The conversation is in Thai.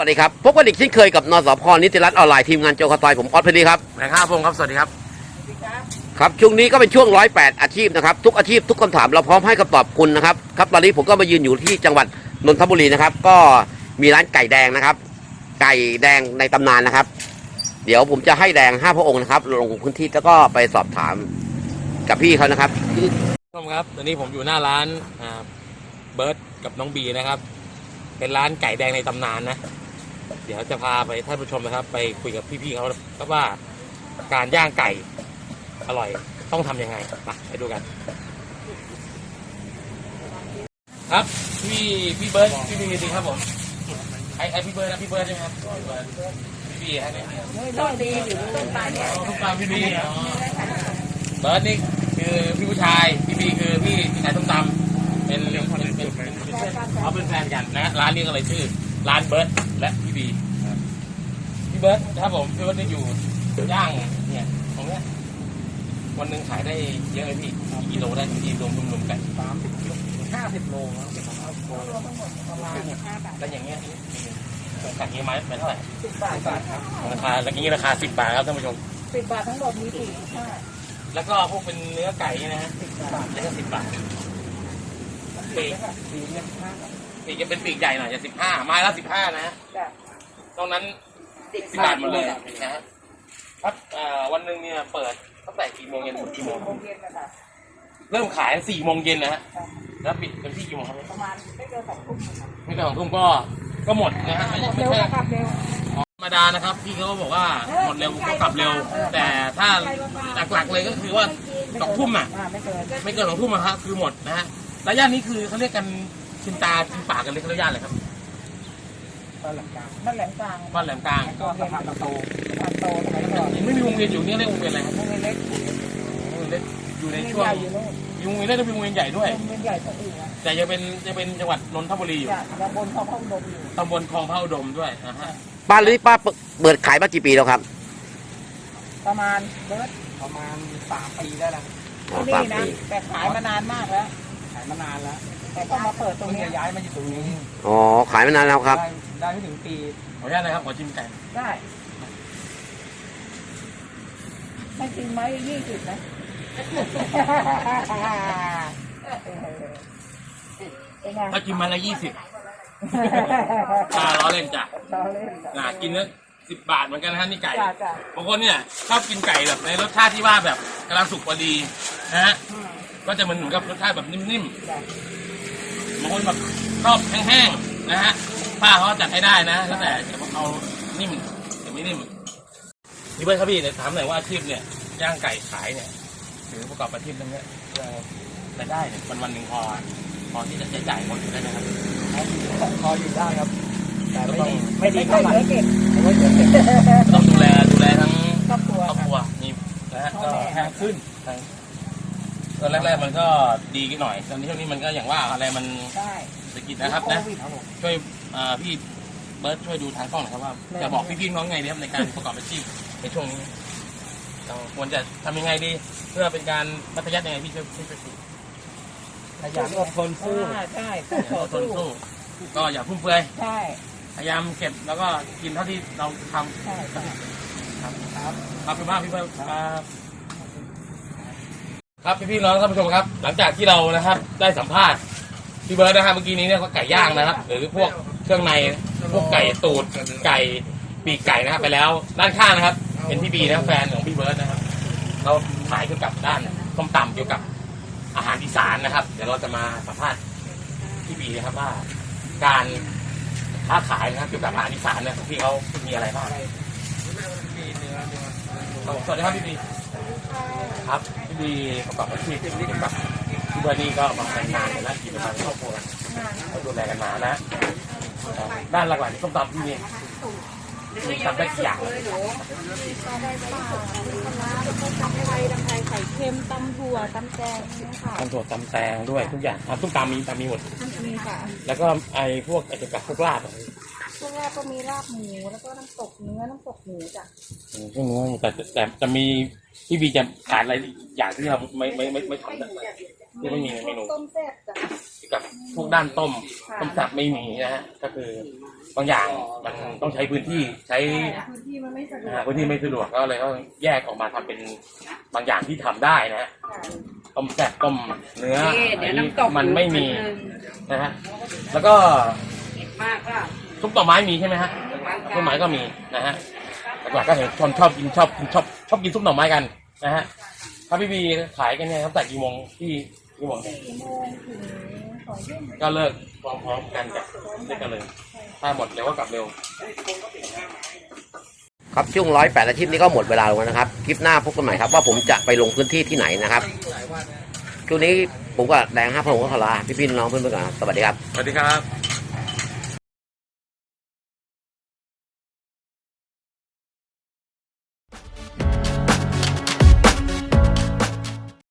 วัสดีครับพบกันอีกเช่นเคยกับนสพนิติรัตน์ออนไลน์ทีมงานโจคาซอยผมออสพอดีครับนายข้าพงศ์ครับ สวัสดีครับ ครับช่วงนี้ก็เป็นช่วงร้อยแปดอาชีพนะครับ ทุกอาชีพทุกคำถามเราพร้อมให้คำตอบคุณนะครับครับตอนนี้ผมก็มายืนอยู่ที่จังหวัดนนทบุรีนะครับ ก็มีร้านไก่แดงนะครับ ไก่แดงในตำนานนะครับ เดี๋ยวผมจะให้แดงห้าพระองค์นะครับ ลงพื้นที่แล้วก็ไปสอบถามกับพี่เขานะครับผู้ชมครับตอนนี้ผมอยู่หน้าร้านอ่าเบิร์ดกับน้องบีนะครับ เป็นร้านไก่แดงในตำนานนะ เดี๋ยวจะพาไปท่านผู้ชมนะครับ ไปคุยกับพี่ๆเขาครับว่าการย่างไก่อร่อยต้องทำยังไงไปไปดูกัน ครับพี่พี่เบิร์ดพี่บีดีครับผมไอไอพี่เบิร์ดนะพี่เบิร์ดใช่ไหมครับพี่เบิร์ดพี่บีฮะเนี่ยต้นดีอยู่ต้นตาลเนี่ยอ๋อทุกการพี่บีอ๋อเบิร์ดนี่คือพี่ผู้ชายพี่บีคือพี่ขายส้มตำเป็นเป็นเป็นเป็นเป็นเพื่อนเขาเป็นแฟนกันนะร้านนี้ก็เลยชื่อ ร้านเบิร์ดและพี่บีพี่เบิร์ดครับผมพี่เบิร์ดนี่อยู่ย่างเนี่ยตรงเนี้ยวันหนึ่งขายได้เยอะไหมพี่กี่กิโลได้กี่รวมรวมๆกันสามห้าสิบโลครับประมาณแล้วอย่างเงี้ยขัดนี้ไม้เป็นเท่าไหร่สิบบาทบาทครับราคาแล้วอย่างนี้ราคาสิบบาทครับท่านผู้ชมสิบบาททั้งหมดมีสี่ห้าแล้วก็พวกเป็นเนื้อไก่เนี่ยนะฮะสิบบาทแล้วก็สิบบาทปีกสี่เนี่ยห้า ปีกจะเป็นปีกใหญ่หน่อยจะสิบห้าไม้ละสิบห้านะฮะจ้ะตรงนั้นสิบสิบบาทหมดเลยนะฮะครับเอ่อวันหนึ่งเนี่ยเปิดตั้งแต่กี่โมงเย็นถึงกี่โมงโมงเย็นนะคะเริ่มขายสี่โมงเย็นนะฮะแล้วปิดเป็นที่กี่โมงครับประมาณไม่เกินสองทุ่มนะคะไม่เกินสองทุ่มก็ก็หมดนะฮะไม่หมใช่ดไม่เร็วใช่ นะครับเร็ว ธรรมดานะครับพี่เขาก็บอกว่าหมดเร็วก็กลับเร็ว แต่ถ้าหลักๆเลยก็คือว่าสองทุ่มอะ อ่าไม่เกิน ไม่เกินสองทุ่มอะครับคือหมดนะฮะแล้วย่านนี้คือเขาเรียกกัน ชินตาชินปากกันเลยเขาเรียกย่านอะไรครับตอนหลังกลางนั่นแหลมกลางบ้านแหลมกลางก็สะพานโตสะพานโตสมัยก่อนไม่มีวงเวียนอยู่นี่เรียกวงเวียนอะไรครับวงเวียนเล็กวงเวียนเล็กอยู่ในวงเวียนช่วใหงญ่อยู่นู่นมีวงเวียนเล็กก็มีวงเวียนใหญ่ด้วยวงเวียนใหญ่กว่าอื่นนะแต่ยังเป็นยังเป็นจังหวัดนนทบุรีอยู่จ้ะตำบลเขาพงดมอยู่ตำบลคลองพระอุดมด้วยนะฮะป้าลิป้าเปิดขายมากี่ปีแล้วครับ ประมาณเบิร์ดประมาณสามปีได้แล้วอ๋อที่สานี่มนะปีแต่ขายมานานมากแล้วขายมานานแล้ว แต่ก็มาเปิดตรงเพิ่งเนี้ยจะย้ายมาอยู่ตรงนี้อ๋อ ขายมานานแล้วครับ ได้ได้ไม่ถึงปีขออนุญาตนะครับขอชิมไก่ได้ไม่จริงไหมยี่สิบนะเป็นไงถ้ากินมาละยี่สิบตาล้อเล่นจ้ะเราเล่นน่ะกินแล้วสิบบาทเหมือนกันนะฮะนี่ไก่ จ้าจ้าบางคนเนี่ยชอบกินไก่แบบในรสชาติที่ว่าแบบกำลังสุกพอดีนะฮะ อืมก็จะเหมือนเหมือนกับรสชาติแบบนิ่มจ้าๆ บางคนแบบชอบแห้งๆนะฮะป้าเขาจัดให้ได้นะแล้วแต่จะเอานิ่มหรือไม่นิ่มนี่เพื่อนครับพี่เดี๋ยวถามหน่อยว่าอาชีพเนี่ยย่างไก่ขายเนี่ยถือประกอบอาชีพตรงเนี้ยเรารายได้เนี่ยวันวันๆหนึ่งพอพอที่จะใช้จ่ายหมดอยู่ได้ไหมครับพออยู่ได้ครับ แต่ก็ไม่ต้องดีไม่ดีไม่ค่อเท่ายไหร่เหลือเก็บไม่เหลือเก็บก็ต้องดูแลดูแลทั้งครอบครัวครอบค่ะครัวมีนะฮะก็แพงขึ้น ตอนแรกๆมันก็ดีขึ้นหน่อยตอนนี้ช่วงนี้มันก็อย่างว่าอะไรมันใช่เศรษฐกิจนะครับนะโควิดช่วยอ่าพี่เบิร์ตช่วยดูทางกล้องหน่อยครับว่าจะบอกพี่ๆน้องไงดีครับในการ ประกอบอาชีพในช่วงนี้เราควรจะทำยังไงดี เพื่อเป็นการมัธยัติยังไงพี่ช่วยช่วยช่วยดูขยันอดทนสู้ อ่าใช่อย่าอดทนสู้ก็อย่าฟุ่มเฟือยใช่พยายามเก็บแล้วก็กินเท่าที่เราทำใช่ใช่ ครับครับขอบคุณมากพี่เบิร์ตครับ ครับพี่ๆน้องท่านผู้ชมครับ หลังจากที่เรานะครับ ได้สัมภาษณ์พี่เบิร์ตนะครับเมื่อกี้นี้เนี่ยก็ไก่ย่างนะครับ หรือพวกเครื่องในพวกไก่ตูดไก่ปีกไก่นะครับไปแล้ว ด้านข้างนะครับเป็นพี่บีนะครับแฟนของพี่เบิร์ตนะครับ เราขายเกี่ยวกับด้านส้มตำเกี่ยวกับอาหารอีสานนะครับ เดี๋ยวเราจะมาสัมภาษณ์พี่บีนะครับว่า การค้าขายนะครับเกี่ยวกับอาหารอีสานเนี่ยของพี่เขามีอะไรบ้างสวัสดีครับพี่บีครับ พี่ประกอบอาชีพเกี่ยวกับพี่เบิร์นี่ก็มาแต่งงานกันแล้วกินมาครอบครัวก็ดูแลกันมานะด้านหลักๆที่ส้มตำพี่นี่มีทำได้กี่อย่างก็ได้ป่ามีคณะแล้วก็ตำไทำไทยไข่เค็มตำถั่วตำแกงค่ะทำถั่วตำแตงด้วยทุกอย่างทำส้มตำมีตำมีหมดมีค่ะแล้วก็ไอ้พวกไอ้เกี่ยวกับพวกลาบ ช่วงแรกก็มีลาบหมูแล้วก็น้ำตกเนื้อน้ำตกหมูจ้ะอืมพวกนี้แต่แต่แต่จะมีพี่บีจะขาดอะไรอย่างที่เราไม่ไม่ไม่ไม่ทำนะที่ไม่มีในเมนูต้มแซ่บจ้ะกับพวกด้านต้มต้มสับไม่มีนะฮะก็คือบางอย่างมันต้องใช้พื้นที่ใช้พื้นที่มันไม่สะดวอ่ากพื้นที่ไม่สะดวกก็เลยต้องแยกออกมาทำเป็นบางอย่างที่ทำได้นะฮะต้มแซ่บต้มเนื้อมันไม่มีนะฮะแล้วก็มากก็ซุ ปหน่อไม้มีใช่ไหมฮะซุปหน่อไม้ก็มีนะฮะหลักๆก็เห็นคนชอบกินชอบกินชอบชอบกินซุปหน่อไม้กันนะฮะถ้าพี่บีขายกันเนี่ยตั้งแต่กี่โมงที่กี่โมงเนี่ยกี่โมงถึงสองทุ่มก็เลิกพร้อมๆกันกับด้วยกันเลย ถ้าหมดเร็วก็กลับเร็ว ครับช่วงร้อยแปดอาชีพนี้ก็หมดเวลาลงแล้วนะครับ คลิปหน้าพบกันใหม่ครับว่าผมจะไปลงพื้นที่ที่ไหนนะครับช่วงนี้ผมก็แดงห้าพงก็ขอลาพี่ๆน้องๆเพื่อนๆก่อนครับสวัสดีครับ สวัสดีครับ